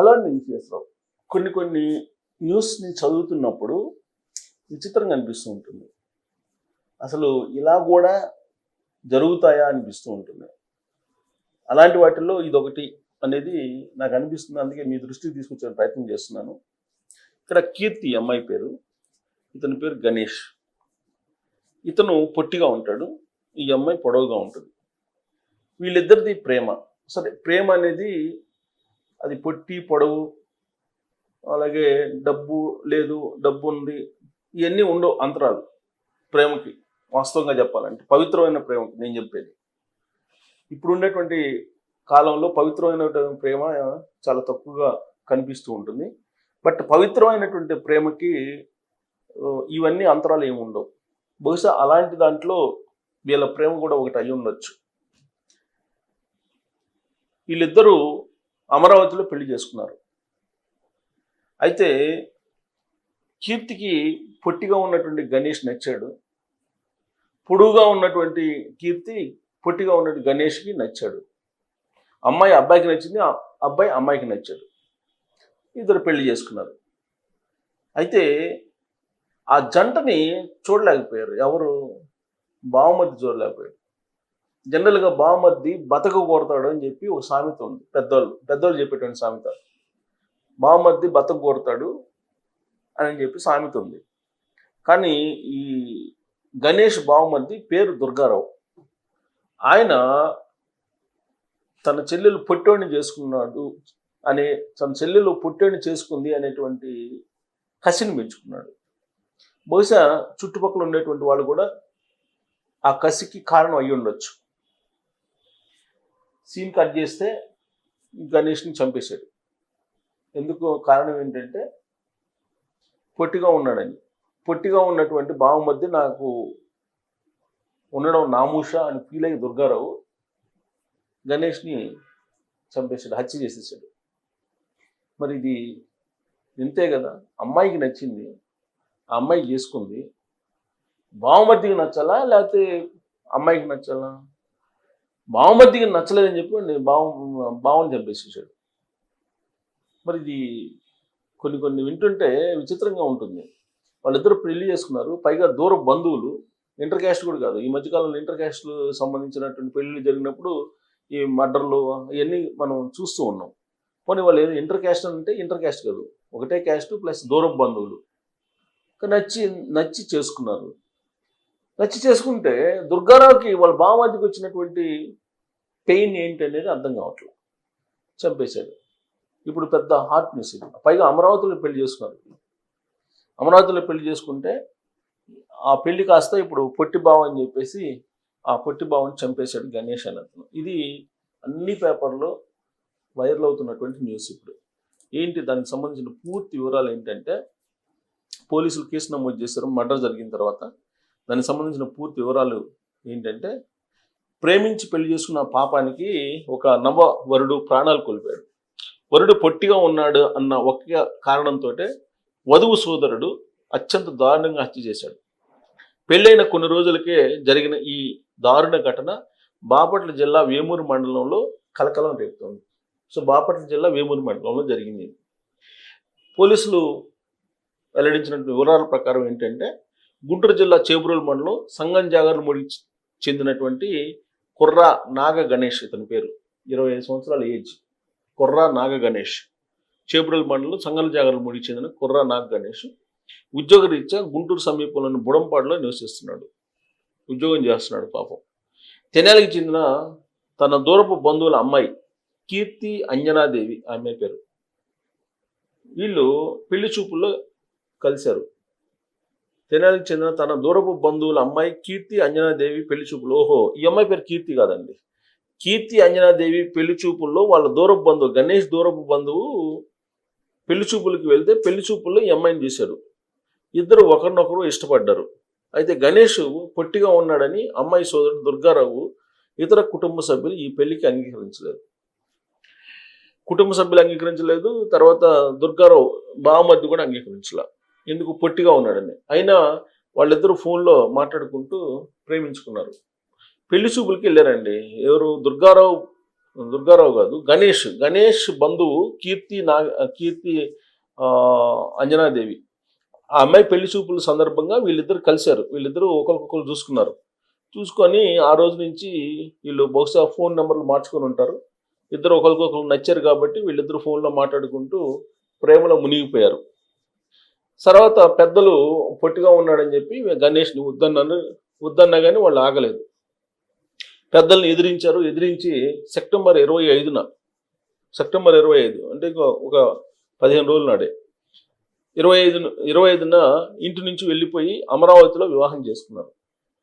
Hello అండి విశ్వేశ్వరరావు కొన్ని కొన్ని న్యూస్ని చదువుతున్నప్పుడు విచిత్రంగా అనిపిస్తూ ఉంటుంది. అసలు ఇలా కూడా జరుగుతాయా అనిపిస్తూ ఉంటుంది. అలాంటి వాటిల్లో ఇదొకటి అనేది నాకు అనిపిస్తుంది. అందుకే మీ దృష్టికి తీసుకొచ్చే ప్రయత్నం చేస్తున్నాను. ఇక్కడ కీర్తి అమ్మాయి పేరు. ఇతని పేరు గణేష్. ఇతను పొట్టిగా ఉంటాడు. ఈ అమ్మాయి పొడవుగా ఉంటుంది. వీళ్ళిద్దరిది ప్రేమ. సరే ప్రేమ అనేది అది పొట్టి పొడవు అలాగే డబ్బు లేదు డబ్బు ఉంది ఇవన్నీ ఉండవు అంతరాలు ప్రేమకి వాస్తవంగా చెప్పాలంటే పవిత్రమైన ప్రేమకి నేను చెప్పేది. ఇప్పుడు ఉండేటువంటి కాలంలో పవిత్రమైనటువంటి ప్రేమ చాలా తక్కువగా కనిపిస్తూ ఉంటుంది. బట్ పవిత్రమైనటువంటి ప్రేమకి ఇవన్నీ అంతరాలు ఏమి ఉండవు. బహుశా అలాంటి దాంట్లో వీళ్ళ ప్రేమ కూడా ఒకటి అయి ఉండొచ్చు వీళ్ళిద్దరూ అమరావతిలో పెళ్ళి చేసుకున్నారు. అయితే కీర్తికి పొట్టిగా ఉన్నటువంటి గణేష్ నచ్చాడు. పొడుగుగా ఉన్నటువంటి కీర్తి పొట్టిగా ఉన్నటువంటి గణేష్కి నచ్చాడు. అమ్మాయి అబ్బాయికి నచ్చింది అబ్బాయి అమ్మాయికి నచ్చాడు. ఇద్దరు పెళ్ళి చేసుకున్నారు. అయితే ఆ జంటని చూడలేకపోయారు. ఎవరు? బావమతి చూడలేకపోయారు. జనరల్గా బామర్ది బతక కొడతాడు అని చెప్పి ఒక సామెత ఉంది. పెద్దోళ్ళు పెద్దోళ్ళు చెప్పేటువంటి సామెత. బామర్ది బతక కొడతాడు అని చెప్పి సామెత ఉంది. కానీ ఈ గణేష్ బావమర్ది పేరు దుర్గారావు. ఆయన తన చెల్లెలు పొట్టోడిని చేసుకున్నాడు అనే తన చెల్లెలు పొట్టోడిని చేసుకుంది అనేటువంటి కసిని పెంచుకున్నాడు బహుశా చుట్టుపక్కల ఉండేటువంటి వాళ్ళు కూడా ఆ కసికి కారణం అయి ఉండొచ్చు సీన్ కట్ చేస్తే గణేష్ని చంపేశాడు. ఎందుకు కారణం ఏంటంటే పొట్టిగా ఉన్నాడని. పొట్టిగా ఉన్నటువంటి బావ మధ్య నాకు ఉండడం నామూష అని ఫీల్ అయ్యి దుర్గారావు గణేష్ని చంపేశాడు హత్య చేసేసాడు మరి ఇది ఇంతే కదా అమ్మాయికి నచ్చింది ఆ అమ్మాయి చేసుకుంది. బావమద్దికి నచ్చాలా లేకపోతే అమ్మాయికి నచ్చాలా? బావమతికి నచ్చలేదని చెప్పి నేను బావ బావని చంపేసేసాడు. మరి ఇది కొన్ని కొన్ని వింటుంటే విచిత్రంగా ఉంటుంది. వాళ్ళిద్దరు పెళ్ళి చేసుకున్నారు. పైగా దూర బంధువులు ఇంటర్ క్యాస్ట్ కూడా కాదు. ఈ మధ్యకాలంలో ఇంటర్ సంబంధించినటువంటి పెళ్ళిళ్ళు జరిగినప్పుడు ఈ మర్డర్లు ఇవన్నీ మనం చూస్తూ ఉన్నాం. పోనీ వాళ్ళు ఏదో ఇంటర్ క్యాస్ట్ అంటే ఇంటర్ క్యాస్ట్ కాదు. ఒకటే క్యాస్ట్ ప్లస్ దూరపు బంధువులు. నచ్చి నచ్చి చేసుకున్నారు. నచ్చి చేసుకుంటే దుర్గారావుకి వాళ్ళ బావమతికి వచ్చినటువంటి పెయిన్ ఏంటి అనేది అర్థం కావట్లేదు. చంపేశాడు. ఇప్పుడు పెద్ద హార్ట్ న్యూస్ ఇది. పైగా అమరావతిలో పెళ్ళి చేసుకున్నారు. అమరావతిలో పెళ్ళి చేసుకుంటే ఆ పెళ్ళి కాస్త ఇప్పుడు పొట్టి బావ అని చెప్పేసి ఆ పొట్టి బావని చంపేశాడు గణేష్ అని అతను. ఇది అన్ని పేపర్లో వైరల్ అవుతున్నటువంటి న్యూస్ ఇప్పుడు. ఏంటి దానికి సంబంధించిన పూర్తి వివరాలు ఏంటంటే పోలీసులు కేసు నమోదు చేశారు. మర్డర్ జరిగిన తర్వాత దానికి సంబంధించిన పూర్తి వివరాలు ఏంటంటే ప్రేమించి పెళ్ళి చేసుకున్న పాపానికి ఒక నవ వరుడు ప్రాణాలు కోల్పోయాడు. వరుడు పొట్టిగా ఉన్నాడు అన్న ఒక్క కారణంతో వధువు సోదరుడు అత్యంత దారుణంగా హత్య చేశాడు. పెళ్ళైన కొన్ని రోజులకే జరిగిన ఈ దారుణ ఘటన బాపట్ల జిల్లా వేమూరు మండలంలో కలకలం రేపుతోంది. సో బాపట్ల జిల్లా వేమూరు మండలంలో జరిగింది. పోలీసులు వెల్లడించిన వివరాల ప్రకారం ఏంటంటే గుంటూరు జిల్లా చేబ్రోలు మండలం సంగం ముడి చెందినటువంటి కుర్రా నాగ గణేష్ ఇతని పేరు. ఇరవై ఐదు సంవత్సరాల ఏజ్. కుర్రా నాగ గణేష్. చేబ్రోలు మండలం సంగం జాగర్లమూడికి చెందిన కుర్రా నాగ గణేష్ ఉద్యోగరీత్యా గుంటూరు సమీపంలోని బుడంపాడులో నివసిస్తున్నాడు. ఉద్యోగం చేస్తున్నాడు పాపం. తెనాలికి చెందిన తన దూరపు బంధువుల అమ్మాయి కీర్తి అంజనాదేవి ఆమె పేరు. వీళ్ళు పెళ్ళి చూపుల్లో కలిశారు. తెనాలికి చెందిన తన దూరపు బంధువుల అమ్మాయి కీర్తి అంజనాదేవి పెళ్ళి చూపులు ఓహో ఈ అమ్మాయి పేరు కీర్తి కాదండి. కీర్తి అంజనాదేవి పెళ్ళి చూపుల్లో వాళ్ళ దూరపు బంధువు గణేష్ దూరపు బంధువు పెళ్ళి చూపులకి వెళ్తే పెళ్ళి చూపుల్లో ఈ అమ్మాయిని చూశాడు ఇద్దరు ఒకరినొకరు ఇష్టపడ్డారు. అయితే గణేష్ పొట్టిగా ఉన్నాడని అమ్మాయి సోదరుడు దుర్గారావు ఇతర కుటుంబ సభ్యులు ఈ పెళ్ళికి అంగీకరించలేదు. కుటుంబ సభ్యులు అంగీకరించలేదు తర్వాత దుర్గారావు బావమద్ది కూడా అంగీకరించలే. ఎందుకు పొట్టిగా ఉన్నాడని. అయినా వాళ్ళిద్దరూ ఫోన్లో మాట్లాడుకుంటూ ప్రేమించుకున్నారు. పెళ్ళి చూపులకి వెళ్ళారండి. ఎవరు? దుర్గారావు దుర్గారావు కాదు గణేష్. గణేష్ బంధువు కీర్తి నా కీర్తి అంజనాదేవి. ఆ అమ్మాయి పెళ్ళి చూపుల సందర్భంగా వీళ్ళిద్దరు కలిశారు. వీళ్ళిద్దరూ ఒకరికొకరు చూసుకున్నారు. చూసుకొని ఆ రోజు నుంచి వీళ్ళు బహుశా ఫోన్ నెంబర్లు మార్చుకొని ఉంటారు. ఇద్దరు ఒకరికొకరు నచ్చారు కాబట్టి వీళ్ళిద్దరు ఫోన్లో మాట్లాడుకుంటూ ప్రేమలో మునిగిపోయారు. తర్వాత పెద్దలు పొట్టిగా ఉన్నాడని చెప్పి గణేష్ని వద్దన్నాను వద్దన్నా కానీ వాళ్ళు ఆగలేదు. పెద్దల్ని ఎదిరించారు. ఎదిరించి సెప్టెంబర్ ఇరవై ఐదున సెప్టెంబర్ ఇరవై ఐదు అంటే ఒక పదిహేను రోజుల నాడే. ఇరవై ఐదు ఇరవై ఐదున ఇంటి నుంచి వెళ్ళిపోయి అమరావతిలో వివాహం చేసుకున్నారు.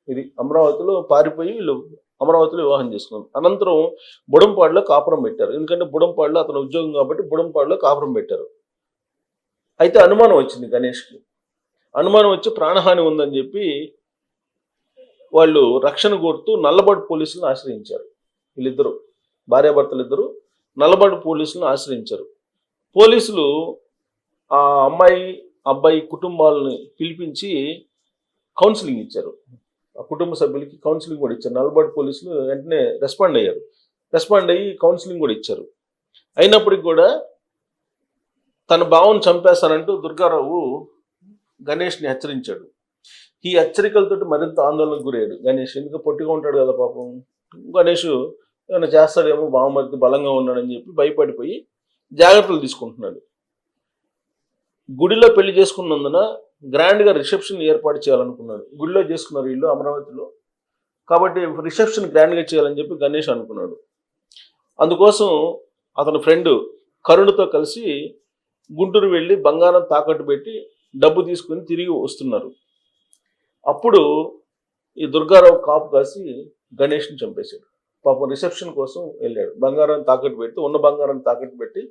ఇది అమరావతిలో పారిపోయి వీళ్ళు అమరావతిలో వివాహం చేసుకున్నారు. అనంతరం బుడంపాడులో కాపురం పెట్టారు. ఎందుకంటే బుడంపాడులో అతను ఉద్యోగం కాబట్టి బుడంపాడులో కాపురం పెట్టారు. అయితే అనుమానం వచ్చింది గణేష్కి. అనుమానం వచ్చి ప్రాణహాని ఉందని చెప్పి వాళ్ళు రక్షణ కోరుతూ నల్లబడి పోలీసులను ఆశ్రయించారు. వీళ్ళిద్దరు భార్యాభర్తలు ఇద్దరు నల్లబడి పోలీసులను ఆశ్రయించారు. పోలీసులు ఆ అమ్మాయి అబ్బాయి కుటుంబాలని పిలిపించి కౌన్సిలింగ్ ఇచ్చారు. ఆ కుటుంబ సభ్యులకి కౌన్సిలింగ్ కూడా ఇచ్చారు. నల్లబడి పోలీసులు వెంటనే రెస్పాండ్ అయ్యారు. రెస్పాండ్ అయ్యి కౌన్సిలింగ్ కూడా ఇచ్చారు. అయినప్పటికి కూడా తన భావం చంపేస్తానంటూ దుర్గారావు గణేష్ని హెచ్చరించాడు. ఈ హెచ్చరికలతోటి మరింత ఆందోళనకు గురయ్యాడు. గణేష్ ఎందుకు పొట్టిగా ఉంటాడు కదా పాపం? గణేష్ ఏమైనా చేస్తాడేమో బావమరిది బలంగా ఉన్నాడని చెప్పి భయపడిపోయి జాగ్రత్తలు తీసుకుంటున్నాడు. గుడిలో పెళ్ళి చేసుకున్నందున గ్రాండ్గా రిసెప్షన్ ఏర్పాటు చేయాలనుకున్నాడు. గుడిలో చేసుకున్నారు ఇల్లు అమరావతిలో. కాబట్టి రిసెప్షన్ గ్రాండ్గా చేయాలని చెప్పి గణేష్ అనుకున్నాడు. అందుకోసం అతని ఫ్రెండ్ కరుణ్తో కలిసి గుంటూరు వెళ్ళి బంగారం తాకట్టు పెట్టి డబ్బు తీసుకుని తిరిగి వస్తున్నారు. అప్పుడు ఈ దుర్గారావు కాపు కాసి గణేష్ని చంపేశాడు. పాపం రిసెప్షన్ కోసం వెళ్ళాడు. బంగారం తాకట్టు పెట్టి ఉన్న బంగారం తాకట్టు పెట్టి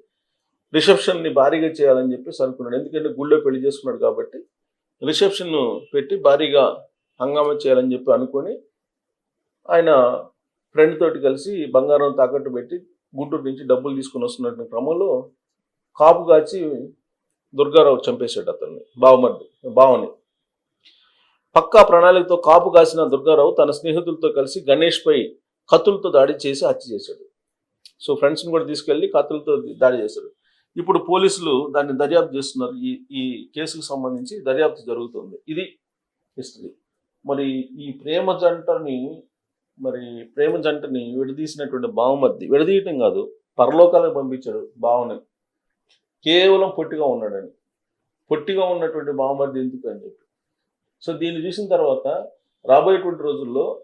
రిసెప్షన్ని భారీగా చేయాలని చెప్పేసి అనుకున్నాడు. ఎందుకంటే గుళ్ళో పెళ్ళి చేసుకున్నాడు కాబట్టి రిసెప్షన్ పెట్టి భారీగా హంగామా చేయాలని చెప్పి అనుకొని ఆయన ఫ్రెండ్ తోటి కలిసి బంగారం తాకట్టు పెట్టి గుంటూరు నుంచి డబ్బులు తీసుకుని వస్తున్నటువంటి క్రమంలో కాపు కాచి దుర్గారావు చంపేశాడు అతన్ని. బావమర్ది బావని. పక్కా ప్రణాళికతో కాపు కాసిన దుర్గారావు తన స్నేహితులతో కలిసి గణేష్ పై కత్తులతో దాడి చేసి హత్య చేశాడు. సో ఫ్రెండ్స్ని కూడా తీసుకెళ్ళి కత్తులతో దాడి చేశాడు. ఇప్పుడు పోలీసులు దాన్ని దర్యాప్తు చేస్తున్నారు. ఈ ఈ కేసుకు సంబంధించి దర్యాప్తు జరుగుతుంది. ఇది హిస్టరీ. మరి ఈ ప్రేమ జంటని మరి ప్రేమ జంటని విడదీసినటువంటి బావమద్ది విడదీయటం కాదు పరలోకాలకు పంపించాడు బావని. కేవలం పొట్టిగా ఉన్నాడని. పొట్టిగా ఉన్నటువంటి మహమ్మద్ ఎందుకు అని చెప్పి. సో దీన్ని చూసిన తర్వాత రాబోయేటువంటి రోజుల్లో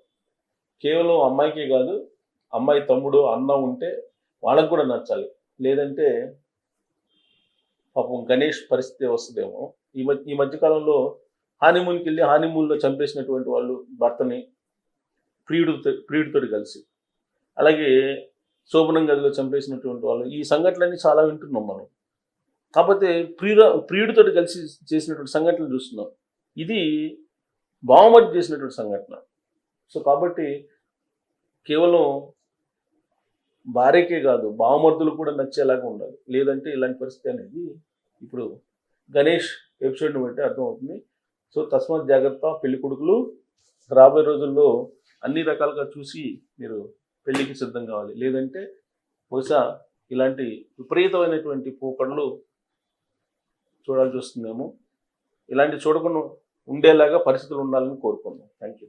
కేవలం అమ్మాయికే కాదు అమ్మాయి తమ్ముడు అన్న ఉంటే వాళ్ళకు కూడా నచ్చాలి. లేదంటే పాపం గణేష్ పరిస్థితి వస్తుందేమో. ఈ మధ్య ఈ మధ్యకాలంలో హానిమూన్కి వెళ్ళి హానిమూన్లో చంపేసినటువంటి వాళ్ళు భర్తని ప్రియుడితో ప్రియుడితోటి కలిసి. అలాగే శోభనం గదిలో చంపేసినటువంటి వాళ్ళు. ఈ సంఘటనలన్నీ చాలా వింటున్నాం మనం. కాకపోతే ప్రియుడు ప్రియుడితో కలిసి చేసినటువంటి సంఘటనలు చూస్తున్నాం. ఇది బావమతి చేసినటువంటి సంఘటన. సో కాబట్టి కేవలం భార్యకే కాదు బావమర్దులు కూడా నచ్చేలాగా ఉండాలి. లేదంటే ఇలాంటి పరిస్థితి అనేది ఇప్పుడు గణేష్ ఎపిసోడ్ని బట్టి అర్థమవుతుంది. సో తస్మాత్ జాగ్రత్త పెళ్ళి కొడుకులు రాబోయే రోజుల్లో అన్ని రకాలుగా చూసి మీరు పెళ్ళికి సిద్ధం కావాలి. లేదంటే బహుశా ఇలాంటి విపరీతమైనటువంటి పోకడలు చూడాల్సి వస్తుందేమో. ఇలాంటి చూడకుండా ఉండేలాగా పరిస్థితులు ఉండాలని కోరుకుందాం. Thank you